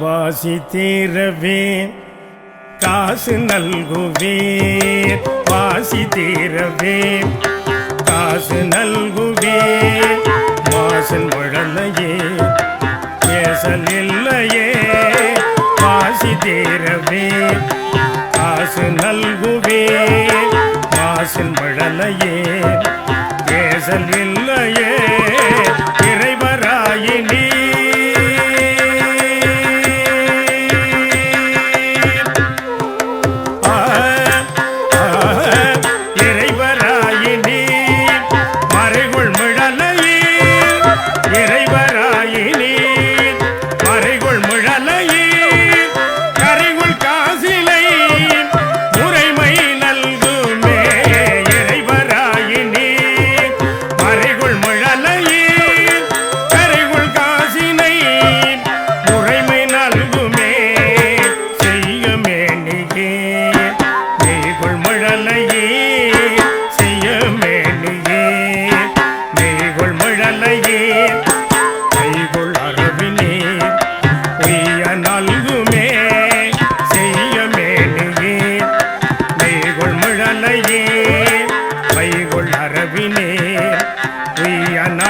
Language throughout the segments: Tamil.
வாசி தீரவே காசு நல்குவேர். வாசி தீரவே காசு நல்குவே வாசல் முழலையே பேசல் இல்லையே. வாசி தீரவே காசு நல்குவே வாசல் முழலையே i Hello.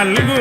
നൽകൂ